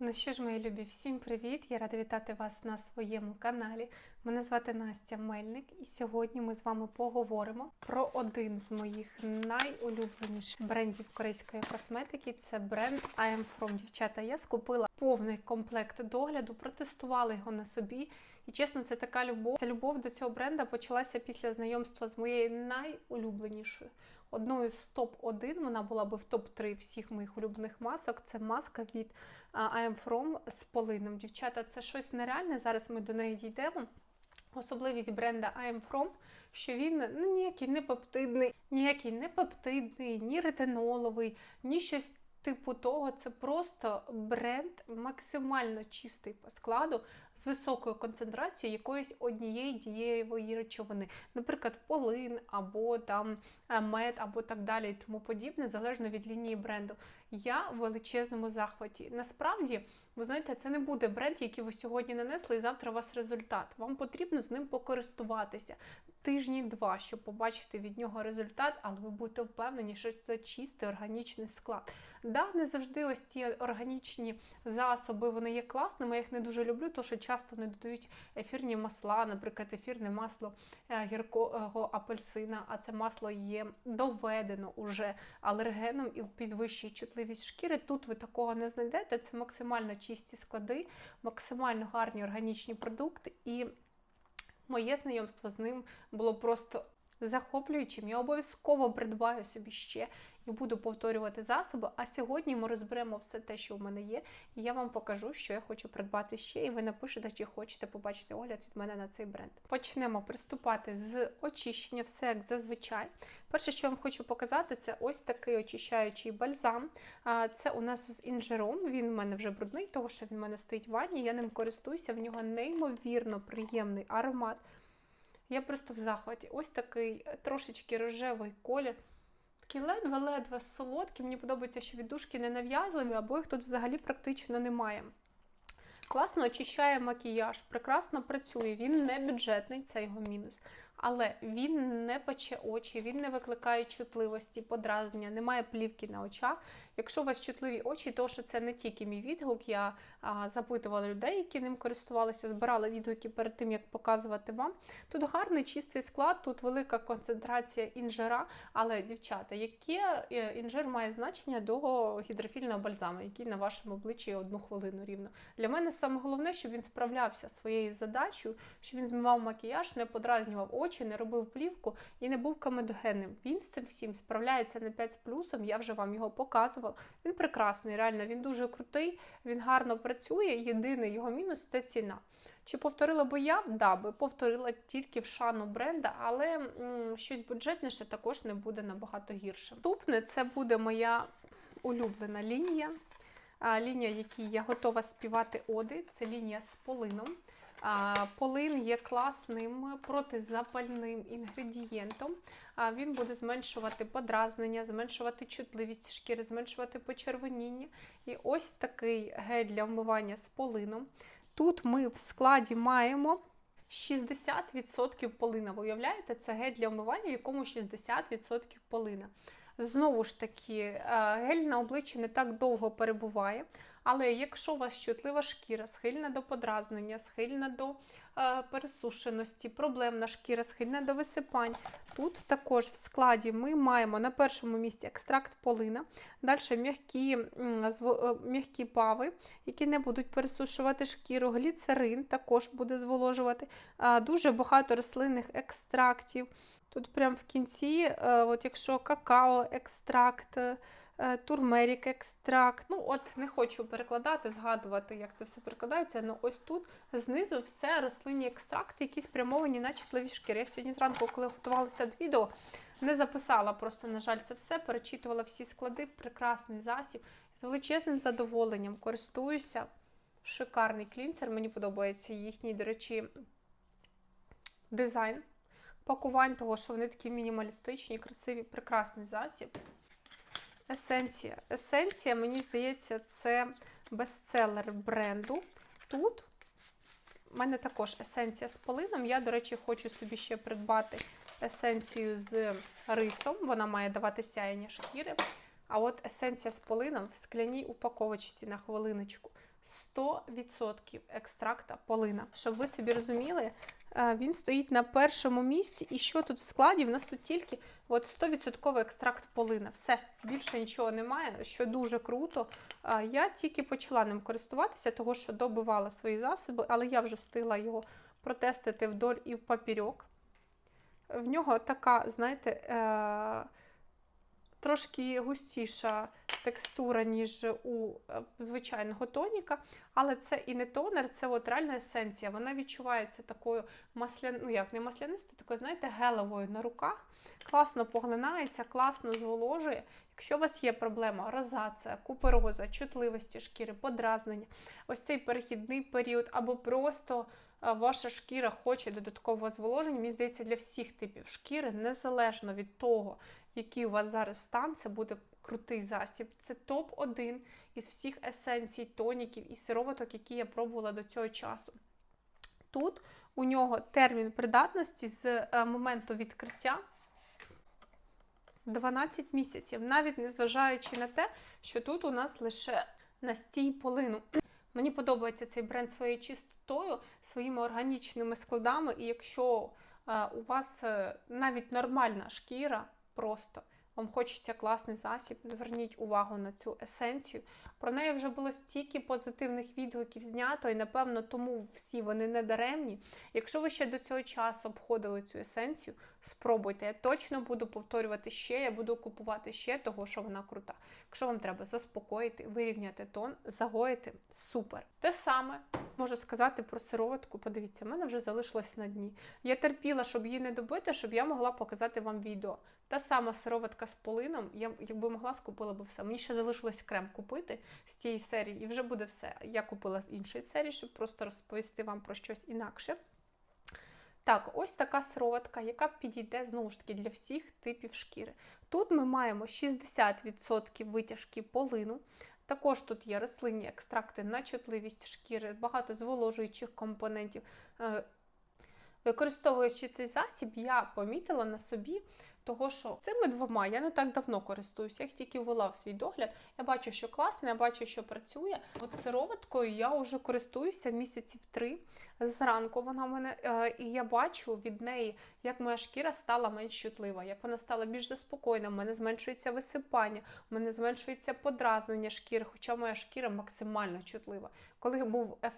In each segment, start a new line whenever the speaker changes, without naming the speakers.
Ну що ж, мої любі, всім привіт! Я рада вітати вас на своєму каналі. Мене звати Настя Мельник, і сьогодні ми з вами поговоримо про один з моїх найулюбленіших брендів корейської косметики. Це бренд I am From. Дівчата. Я скупила повний комплект догляду, протестувала його на собі. І чесно, це така любов. Ця любов до цього бренда почалася після знайомства з моєю найулюбленішою. Одною з топ-1, вона була би в топ-3 всіх моїх улюблених масок. Це маска від I am From з полином. Дівчата, це щось нереальне. Зараз ми до неї дійдемо. Особливість бренда I am From, що він ну, ніякий не пептидний, ніякий не пептидний, ні ретиноловий, ні щось типу того. Це просто бренд максимально чистий по складу з високою концентрацією якоїсь однієї дієвої речовини, наприклад, полин або там е, мед, або так далі, і тому подібне, залежно від лінії бренду. Я в величезному захваті. Насправді, ви знаєте, це не буде бренд, який ви сьогодні нанесли, і завтра у вас результат. Вам потрібно з ним покористуватися тижні два, щоб побачити від нього результат, але ви будете впевнені, що це чистий органічний склад. Да, не завжди ось ці органічні засоби вони є класними. Я їх не дуже люблю, тому що часто не додають ефірні масла, наприклад, ефірне масло е, гіркого апельсина, а це масло є доведено уже алергеном і підвищує чутливість шкіри. Тут ви такого не знайдете. Це максимально чисті склади, максимально гарні органічні продукти. І моє знайомство з ним було просто захоплюючим. Я обов'язково придбаю собі ще і буду повторювати засоби. А сьогодні ми розберемо все те, що в мене є, і я вам покажу, що я хочу придбати ще, і ви напишете, чи хочете побачити огляд від мене на цей бренд. Почнемо приступати з очищення, все як зазвичай. Перше, що я вам хочу показати, це ось такий очищаючий бальзам. Це у нас з інжиром. Він у мене вже брудний, тому що він у мене стоїть в ванні. Я ним користуюся, в нього неймовірно приємний аромат. Я просто в захваті. Ось такий трошечки рожевий колір. Такий ледве-ледве солодкий. Мені подобається, що віддушки не нав'язливі, або їх тут взагалі практично немає. Класно очищає макіяж, прекрасно працює, він не бюджетний, це його мінус. Але він не пече очі, він не викликає чутливості, подразнення, немає плівки на очах. Якщо у вас чутливі очі, то що це не тільки мій відгук, я а, запитувала людей, які ним користувалися, збирала відгуки перед тим, як показувати вам. Тут гарний чистий склад, тут велика концентрація інжира. Але, дівчата, яке е, інжир має значення до гідрофільного бальзаму, який на вашому обличчі одну хвилину рівно. Для мене саме головне, щоб він справлявся своєю задачею, щоб він змивав макіяж, не подразнював очі, не робив плівку і не був камедогенним. Він з цим всім справляється на 5 з плюсом. Я вже вам його показувала. Він прекрасний, реально, він дуже крутий, він гарно працює. Єдиний його мінус це ціна. Чи повторила би я? Да, би повторила тільки в шану бренда, але м, щось бюджетніше також не буде набагато гірше. Наступне це буде моя улюблена лінія. Лінія, якій я готова співати оди, це лінія з полином. Полин є класним протизапальним інгредієнтом. Він буде зменшувати подразнення, зменшувати чутливість шкіри, зменшувати почервоніння. І ось такий гель для вмивання з полином. Тут ми в складі маємо 60% полина. Ви уявляєте, це гель для вмивання, в якому 60% полина. Знову ж таки, гель на обличчі не так довго перебуває. Але якщо у вас чутлива шкіра, схильна до подразнення, схильна до е, пересушеності, проблемна шкіра, схильна до висипань, тут також в складі ми маємо на першому місці екстракт полина, далі м'які, м'які пави, які не будуть пересушувати шкіру, гліцерин також буде зволожувати, е, дуже багато рослинних екстрактів. Тут прямо в кінці, е, от якщо какао, екстракт, турмерік екстракт. Ну, от не хочу перекладати, згадувати, як це все перекладається. але ось тут знизу все рослинні екстракти, які спрямовані на чутливі шкіри. Я сьогодні зранку, коли готувалася до відео, не записала просто, на жаль, це все, перечитувала всі склади, прекрасний засіб. З величезним задоволенням користуюся. Шикарний клінсер. Мені подобається їхній, до речі, дизайн пакувань, того, що вони такі мінімалістичні, красиві, прекрасний засіб. Есенція. Есенція, мені здається, це бестселер бренду. Тут в мене також есенція з полином. Я, до речі, хочу собі ще придбати есенцію з рисом. Вона має давати сяєння шкіри. А от есенція з полином в скляній упаковочці на хвилиночку. 100% екстракта полина. Щоб ви собі розуміли, е, він стоїть на першому місці. І що тут в складі? В нас тут тільки от 100% екстракт полина. Все, більше нічого немає, що дуже круто. Я тільки почала ним користуватися, того що добивала свої засоби, але я вже встигла його протестити вдоль і в папірьок. В нього така, знаєте, е- трошки густіша текстура, ніж у е, звичайного тоніка, але це і не тонер, це от реальна есенція. Вона відчувається такою маслян... ну як не маслянистою, такою, знаєте, гелевою на руках. Класно поглинається, класно зволожує. Якщо у вас є проблема розація, купероза, чутливості шкіри, подразнення, ось цей перехідний період, або просто ваша шкіра хоче додаткового зволоження, мені здається, для всіх типів шкіри, незалежно від того, який у вас зараз стан, це буде крутий засіб. Це топ-1 із всіх есенцій, тоніків і сироваток, які я пробувала до цього часу. Тут у нього термін придатності з е, моменту відкриття 12 місяців, навіть незважаючи на те, що тут у нас лише настій полину. Мені подобається цей бренд своєю чистотою, своїми органічними складами, і якщо е, у вас е, навіть нормальна шкіра, просто вам хочеться класний засіб, зверніть увагу на цю есенцію. Про неї вже було стільки позитивних відгуків знято, і напевно тому всі вони не даремні. Якщо ви ще до цього часу обходили цю есенцію, спробуйте. Я точно буду повторювати ще, я буду купувати ще, того що вона крута. Якщо вам треба заспокоїти, вирівняти тон, загоїти супер. Те саме можу сказати про сироватку. Подивіться, в мене вже залишилось на дні. Я терпіла, щоб її не добити, щоб я могла показати вам відео. Та сама сироватка з полином, я якби могла, скупила б все. Мені ще залишилось крем купити з тієї серії, і вже буде все. Я купила з іншої серії, щоб просто розповісти вам про щось інакше. Так, ось така сироватка, яка підійде знову ж таки для всіх типів шкіри. Тут ми маємо 60% витяжки полину. Також тут є рослинні екстракти на чутливість шкіри, багато зволожуючих компонентів. Е, Використовуючи цей засіб, я помітила на собі, того, що цими двома я не так давно користуюся, їх тільки ввела в свій догляд. Я бачу, що класно, я бачу, що працює. От сироваткою я вже користуюся місяців три. Зранку вона в мене, е, і я бачу від неї, як моя шкіра стала менш чутлива, як вона стала більш заспокоєна, в мене зменшується висипання, в мене зменшується подразнення шкіри, хоча моя шкіра максимально чутлива. Коли був е,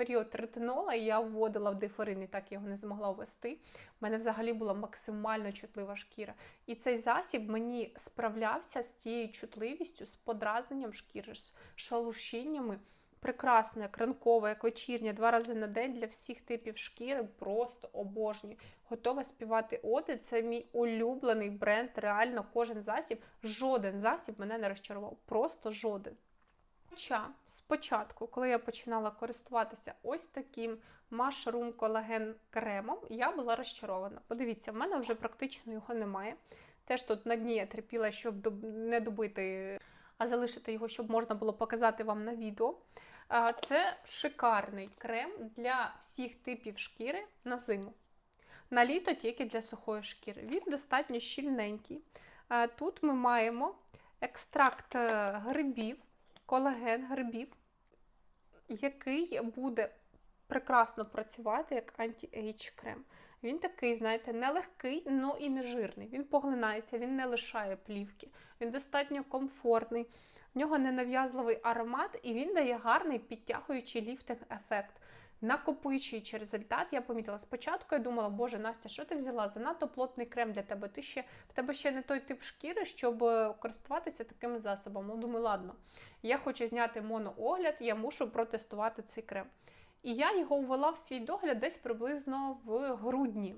період ретинола, і я вводила в дифорин, і так його не змогла ввести. У мене взагалі була максимально чутлива шкіра. І цей засіб мені справлявся з цією чутливістю, з подразненням шкіри, з шалушіннями. Прекрасне, як ранкове, як вечірнє, два рази на день для всіх типів шкіри. Просто обожнюю. Готова співати оди. Це мій улюблений бренд. Реально, кожен засіб, жоден засіб мене не розчарував. Просто жоден. Хоча спочатку, коли я починала користуватися ось таким машрум колаген кремом, я була розчарована. Подивіться, в мене вже практично його немає. Теж тут на дні я терпіла, щоб не добити, а залишити його, щоб можна було показати вам на відео. Це шикарний крем для всіх типів шкіри на зиму. На літо тільки для сухої шкіри. Він достатньо щільненький. Тут ми маємо екстракт е, грибів колаген грибів, який буде прекрасно працювати як анті-ейдж крем. Він такий, знаєте, не легкий, але і не жирний. Він поглинається, він не лишає плівки, він достатньо комфортний, в нього ненав'язливий аромат, і він дає гарний підтягуючий ліфтинг-ефект. Накопичуючи результат, я помітила спочатку, я думала, боже, Настя, що ти взяла? Занадто плотний крем для тебе. Ти ще, В тебе ще не той тип шкіри, щоб е, користуватися такими засобами. Ну, думаю, ладно, я хочу зняти моноогляд, я мушу протестувати цей крем. І я його ввела в свій догляд десь приблизно в грудні.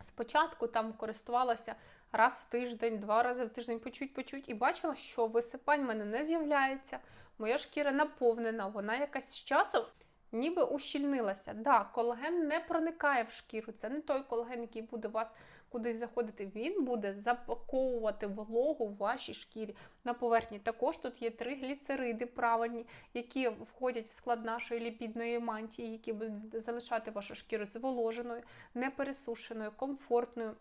Спочатку там користувалася раз в тиждень, два рази в тиждень, почуть-почуть, і бачила, що висипань в мене не з'являється, моя шкіра наповнена, вона якась з часом ніби ущільнилася. Да, колаген не проникає в шкіру. Це не той колаген, який буде вас кудись заходити. Він буде запаковувати вологу в вашій шкірі на поверхні. Також тут є три гліцериди правильні, які входять в склад нашої ліпідної мантії, які будуть залишати вашу шкіру зволоженою, непересушеною, комфортною.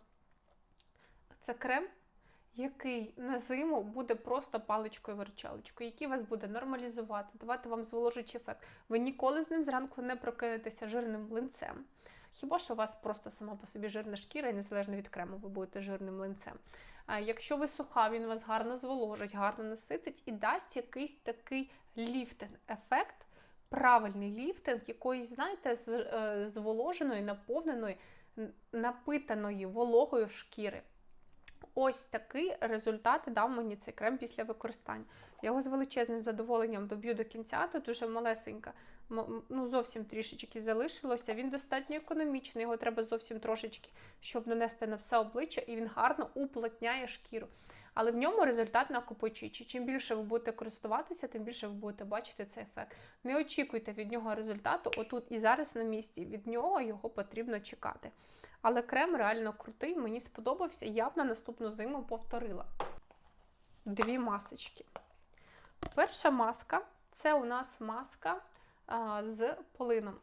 Це крем який на зиму буде просто паличкою-виручалочкою, який вас буде нормалізувати, давати вам зволожуючий ефект. Ви ніколи з ним зранку не прокинетеся жирним млинцем. Хіба що у вас просто сама по собі жирна шкіра, і незалежно від крему, ви будете жирним млинцем. А якщо ви суха, він вас гарно зволожить, гарно наситить і дасть якийсь такий ліфтинг-ефект, правильний ліфтинг, якоїсь, знаєте, е, зволоженої, наповненої, напитаної вологою шкіри. Ось такий результат дав мені цей крем після використання. Я його з величезним задоволенням доб'ю до кінця, тут дуже малесенька, ну зовсім трішечки залишилося. Він достатньо економічний, його треба зовсім трошечки, щоб нанести на все обличчя, і він гарно уплотняє шкіру. Але в ньому результат накопичуючий. Чим більше ви будете користуватися, тим більше ви будете бачити цей ефект. Не очікуйте від нього результату, отут і зараз на місці. Від нього його потрібно чекати. Але крем реально крутий, мені сподобався, я б на наступну зиму повторила. Дві масочки. Перша маска це у нас маска а, з полином.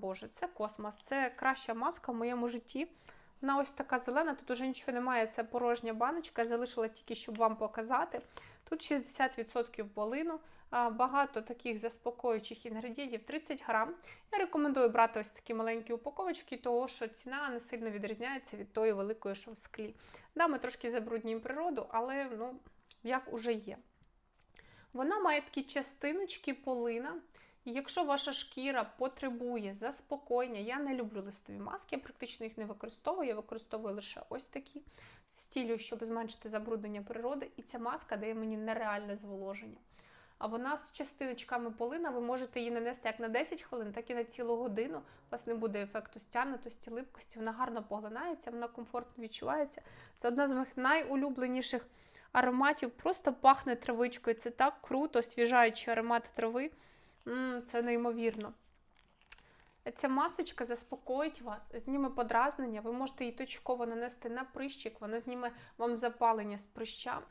Боже, це космос. Це краща маска в моєму житті. Вона ось така зелена, тут уже нічого немає, це порожня баночка, я залишила тільки, щоб вам показати. Тут 60% полину, багато таких заспокоюючих інгредієнтів 30 грам. Я рекомендую брати ось такі маленькі упаковочки, тому що ціна не сильно відрізняється від тої великої, що в склі. Да, ми трошки забруднюємо природу, але ну, як уже є. Вона має такі частиночки полина. Якщо ваша шкіра потребує заспокоєння, я не люблю листові маски, я практично їх не використовую, я використовую лише ось такі з цілею, щоб зменшити забруднення природи. І ця маска дає мені нереальне зволоження. А вона з частиночками полина, ви можете її нанести як на 10 хвилин, так і на цілу годину. У вас не буде ефекту стягнутості, липкості, вона гарно поглинається, вона комфортно відчувається. Це одна з моїх найулюбленіших ароматів. Просто пахне травичкою. Це так круто, свіжаючий аромат трави. М-м, Це неймовірно. Ця масочка заспокоїть вас, зніме подразнення, ви можете її точково нанести на прищик, вона зніме вам запалення з прища.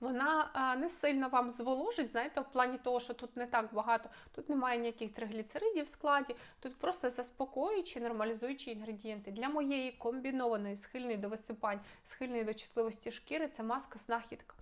Вона не сильно вам зволожить, знаєте, в плані того, що тут не так багато, тут немає ніяких тригліцеридів в складі, тут просто заспокоюючі, нормалізуючі інгредієнти. Для моєї комбінованої, схильної до висипань, схильної до чутливості шкіри, це маска знахідка.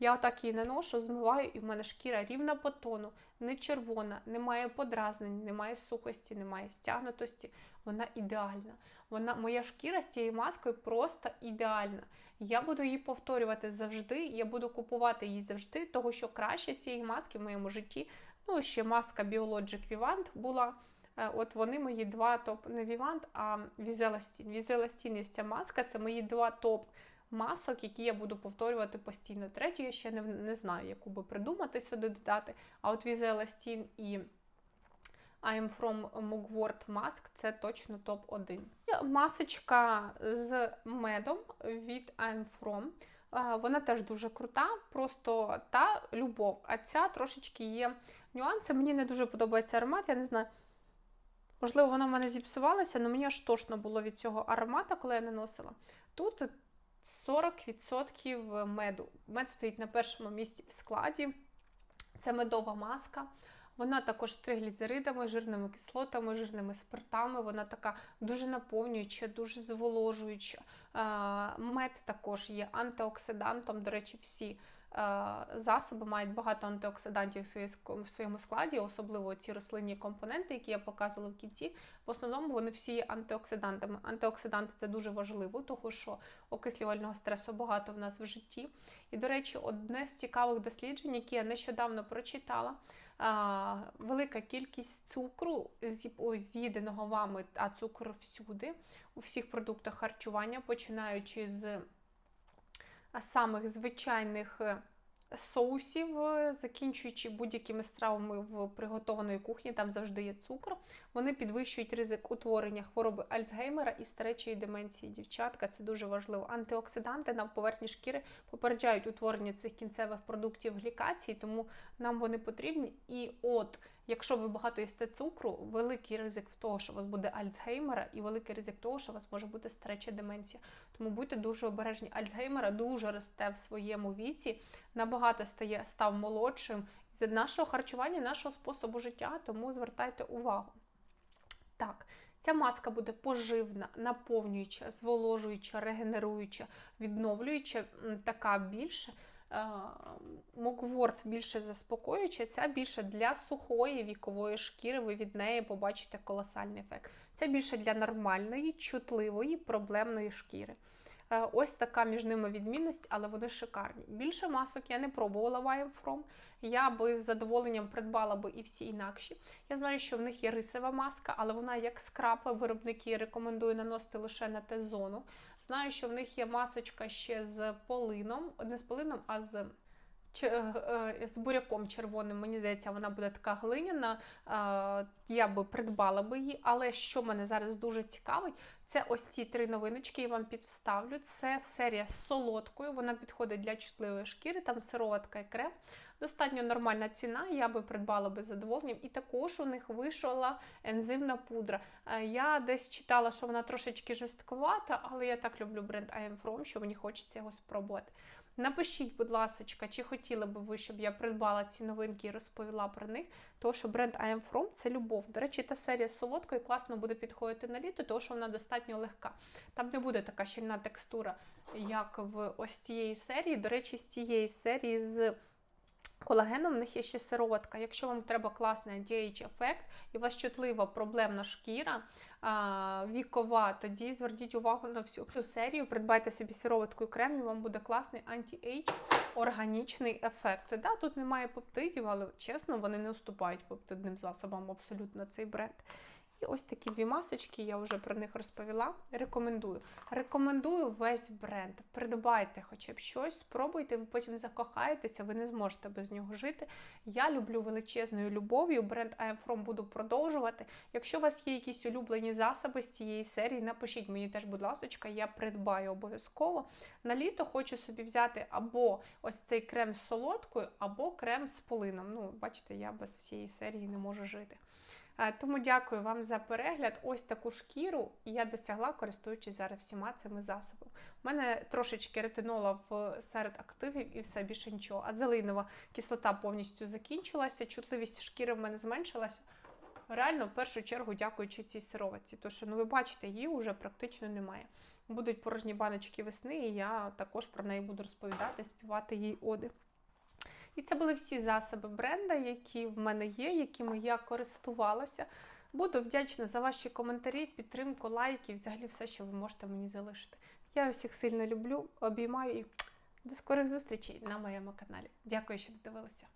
Я отак її наношу, змиваю, і в мене шкіра рівна по тону, не червона, немає подразнень, немає сухості, немає стягнутості. Вона ідеальна. Вона, Моя шкіра з цією маскою просто ідеальна. Я буду її повторювати завжди, я буду купувати її завжди, того що краще цієї маски в моєму житті. Ну, ще маска Biologic Vivant була. Е, от вони мої два топ, не Vivant, а Visuelastin. Visuelastin і ця маска це мої два топ масок, які я буду повторювати постійно. Третю я ще не не знаю, яку би придумати сюди додати. А от Visuelastin і I'm from Mugwort Mask це точно топ-1. Масочка з медом від I'm From. Вона теж дуже крута, просто та любов. А ця трошечки є нюанси. Мені не дуже подобається аромат, я не знаю. Можливо, вона в мене зіпсувалася, але мені аж тошно було від цього аромата, коли я наносила. Тут 40% меду. Мед стоїть на першому місці в складі. Це медова маска. Вона також з тригліцеридами, жирними кислотами, жирними спиртами. Вона така дуже наповнююча, дуже зволожуюча. Мед також є антиоксидантом. До речі, всі засоби мають багато антиоксидантів в своєму складі, особливо ці рослинні компоненти, які я показувала в кінці. В основному вони всі є антиоксидантами. Антиоксиданти це дуже важливо, тому що окислювального стресу багато в нас в житті. І, до речі, одне з цікавих досліджень, які я нещодавно прочитала. Велика кількість цукру з'їденого вами, а цукор всюди, у всіх продуктах харчування, починаючи з самих звичайних е, соусів, е, закінчуючи будь-якими стравами в приготованої кухні, там завжди є цукор. Вони підвищують ризик утворення хвороби Альцгеймера і старечої деменції. Дівчатка, це дуже важливо. Антиоксиданти на поверхні шкіри попереджають утворення цих кінцевих продуктів глікації, тому нам вони потрібні. І от Якщо ви багато їсте цукру, великий ризик в того, що у вас буде Альцгеймера, і великий ризик того, що у вас може бути стареча деменція. Тому будьте дуже обережні. Альцгеймера дуже росте в своєму віці, набагато стає став молодшим з нашого харчування, нашого способу життя, тому звертайте увагу. Так, Ця маска буде поживна, наповнююча, зволожуюча, регенеруюча, відновлююча, така більше. Е, Мукворд більше заспокоююча, ця більше для сухої вікової шкіри. Ви від неї побачите колосальний ефект. Це більше для нормальної, чутливої, проблемної шкіри. Е, Ось така між ними відмінність, але вони шикарні. Більше масок я не пробувала I From. Я би з задоволенням придбала би і всі інакші. Я знаю, що в них є рисова маска, але вона як скрапа. Виробники рекомендую наносити лише на Т-зону. Знаю, що в них є масочка ще з полином, не з полином, а з. Е, е, З буряком червоним, мені здається, вона буде така глиняна. Я би придбала би її, але що мене зараз дуже цікавить, це ось ці три новиночки, я вам підставлю. Це серія з солодкою, вона підходить для чутливої шкіри, там сироватка і крем. Достатньо нормальна ціна, я би придбала би задоволенням. І також у них вийшла ензимна пудра. Е, Я десь читала, що вона трошечки жорстковата, але я так люблю бренд I Am From, що мені хочеться його спробувати. Напишіть, будь ласка, чи хотіли би ви, щоб я придбала ці новинки і розповіла про них. Тому що бренд I Am From – це любов. До речі, та серія з солодкою класно буде підходити на літо, тому що вона достатньо легка. Там не буде така щільна текстура, як в ось цієї серії. До речі, з цієї серії з колагеном в них є ще сироватка. Якщо вам треба класний anti-age ефект і у вас чутлива проблемна шкіра, вікова, тоді зверніть увагу на всю, цю серію, придбайте собі сироватку і крем, і вам буде класний анті-ейдж органічний ефект. Да, тут немає пептидів, але чесно, вони не уступають пептидним засобам абсолютно цей бренд. І ось такі дві масочки, я вже про них розповіла. Рекомендую. Рекомендую весь бренд. Придбайте хоча б щось, спробуйте, ви потім закохаєтеся, ви не зможете без нього жити. Я люблю величезною любов'ю. Бренд I Am From буду продовжувати. Якщо у вас є якісь улюблені засоби з цієї серії, напишіть мені теж, будь ласка, я придбаю обов'язково. На літо хочу собі взяти або ось цей крем з солодкою, або крем з полином. Ну, бачите, я без всієї серії не можу жити. Е, Тому дякую вам за перегляд. Ось таку шкіру я досягла, користуючись зараз всіма цими засобами. У мене трошечки ретинола серед активів і все більше нічого. А зелинова кислота повністю закінчилася, чутливість шкіри в мене зменшилася. Реально, в першу чергу, дякуючи цій сироватці. Тому що, ну ви бачите, її вже практично немає. Будуть порожні баночки весни, і я також про неї буду розповідати, співати їй оди. І це були всі засоби бренда, які в мене є, якими я користувалася. Буду вдячна за ваші коментарі, підтримку, лайки, взагалі все, що ви можете мені залишити. Я всіх сильно люблю, обіймаю і до скорих зустрічей на моєму каналі. Дякую, що додивилися.